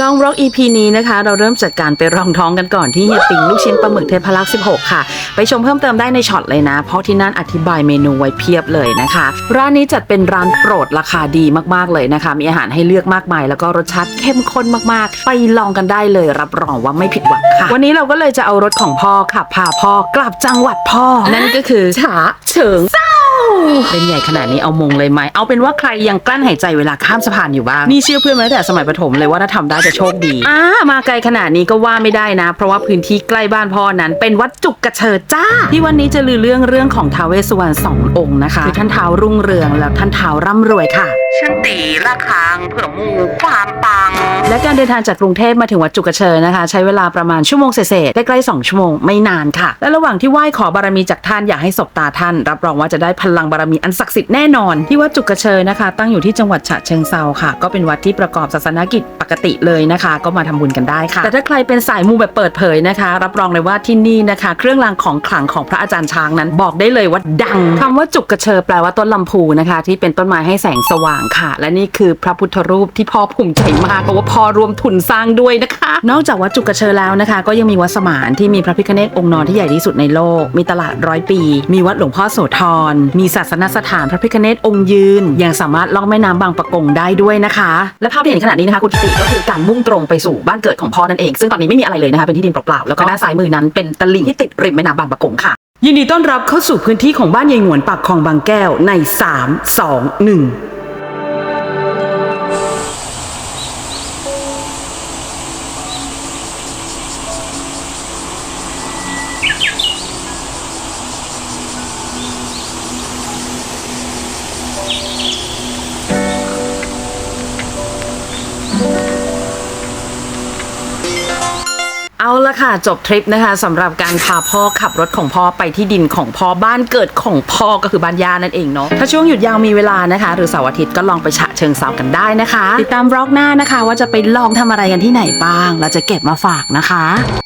ลองร็อก EP นี้นะคะ เราเริ่มจากการไปรองท้องกันก่อนที่เฮียปิงลูกชิ้นปลาหมึกเทพลักษ์16 ค่ะ ไปชมเพิ่มเติมได้ในช็อตเลยนะ เพราะที่นั่นอธิบายเมนูไว้เพียบเลยนะคะ ร้านนี้จัดเป็นร้านโปรดราคาดีมากๆเลยนะคะ มีอาหารให้เลือกมากมาย แล้วก็รสชาติเข้มข้นมากๆ ไปลองกันได้เลยรับรองว่าไม่ผิดหวังค่ะ วันนี้เราก็เลยจะเอารถของพ่อขับพาพ่อกลับจังหวัดพ่อ นั่นก็คือฉะเฉิง เป็นใหญ่ขนาดนี้เอามงเลยไหมเอาเป็นว่าใครยังกลั้นหายใจเวลาข้ามสะพานอยู่บ้างนี่เชื่อเพื่อนมาตั้งแต่สมัยประถมเลยว่าถ้าทำได้จะโชคดีอ่ามาไกลขนาดนี้ก็ว่าไม่ได้นะ เพราะว่าพื้นที่ใกล้บ้านพ่อนั้น เป็นวัดจุกกระเชิดจ้า ที่วันนี้จะลือเรื่องเรื่องของท้าวเวสสุวรรณสององค์นะคะคือท่านท้าวรุ่งเรืองแล้วท่านท้าวร่ำรวยค่ะ ฉันตีละครังเพื่อมูความปัง และการเดินทางจากกรุงเทพมาถึงวัดจุกระเชยนะคะ ใช้เวลาประมาณชั่วโมงเศษๆใกล้ๆ2ชั่วโมงไม่นานค่ะ และระหว่างที่ไหว้ขอบารมีจากท่านอยากให้ศบตาท่าน รับรองว่าจะได้พลังบารมีอันศักดิ์สิทธิ์แน่นอน ที่วัดจุกระเชยนะคะ ตั้งอยู่ที่จังหวัดฉะเชิงเซาค่ะ ก็เป็นวัดที่ประกอบศาสนกิจปกติเลยนะคะ ก็มาทำบุญกันได้ค่ะ แต่ถ้าใครเป็นสายมูแบบเปิดเผยนะคะ รับรองเลยว่าที่นี่นะคะ เครื่องรางของขลังของพระอาจารย์ช้างนั้น บอกได้เลยว่าดังคำว่าจุกระเชยแปลว่าต้นลำพูนะคะ ที่เป็นต้นไม้ให้แสงสว่างค่ะ และนี่คือพระพุทธรูปที่พ่อภูมิใจมากเพราะว่าพ่อรวมทุนสร้างด้วยนะคะ นอกจากวัดจุกกระเชยแล้วนะคะ ก็ยังมีวัดสมานที่มีพระพิฆเนศองค์นอนที่ใหญ่ที่สุดในโลก มีตลาดร้อยปี มีวัดหลวงพ่อโสธรมีศาสนสถานพระพิฆเนศองค์ยืน ยังสามารถล่องแม่น้ำบางปะกงได้ด้วยนะคะ และภาพที่เห็นขณะนี้นะคะคุณกิติก็คือการมุ่งตรงไปสู่บ้านเกิดของพ่อนั่นเองซึ่งตอนนี้ไม่มีอะไรเลยนะคะเป็นที่ดินเปล่าๆแล้วก็ด้านซ้ายมือนั้นเป็นตลิ่งที่ติดริมแม่น้ำบางปะกงค่ะยินดีต้อนรับเข้าสู่พื้นที่ของบ้านยายหงวนปากคลองบางแก้วใน 3 2 1 เอาละค่ะ จบทริปนะคะสำหรับการพาพ่อขับรถของพ่อไปที่ดินของพ่อบ้านเกิดของพ่อก็คือบ้านย่านั่นเองเนาะถ้าช่วงหยุดยาวมีเวลานะคะ หรือเสาร์อาทิตย์ก็ลองไปฉะเชิงเซากันได้นะคะ ติดตามบล็อกหน้านะคะ ว่าจะไปลองทำอะไรกันที่ไหนบ้าง เราจะเก็บมาฝากนะคะ